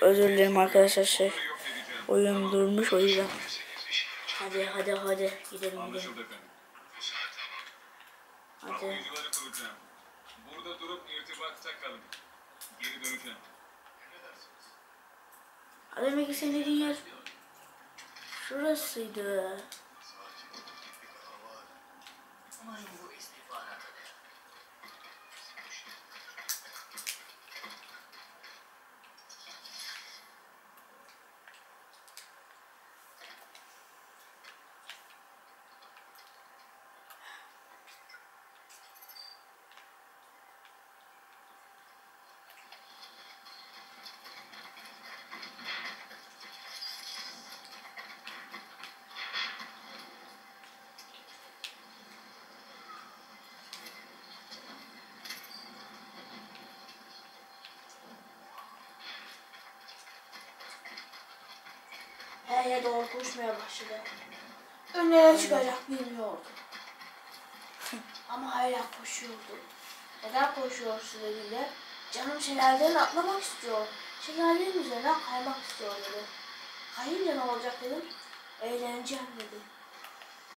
Özür dilerim arkadaşlar şey. Oyun durmuş o yüzden. Hadi hadi hadi gidelim gidelim. Hadi. Burada durup irtibatta kalın. Geri döneceğim. Ha, Demek ki senin dediğin yer şurasıydı. Umarım bu istihbarata Her yere doğru koşmaya başladı. Önlere çıkacak bilmiyordu. Ama hala koşuyordu. Neden koşuyorsun dediğinde canım şelaleden atlamak istiyor. Şelalenin üzerinden kaymak istiyor dedi. Kayınca ne olacak dedim. Eğleneceğim dedi.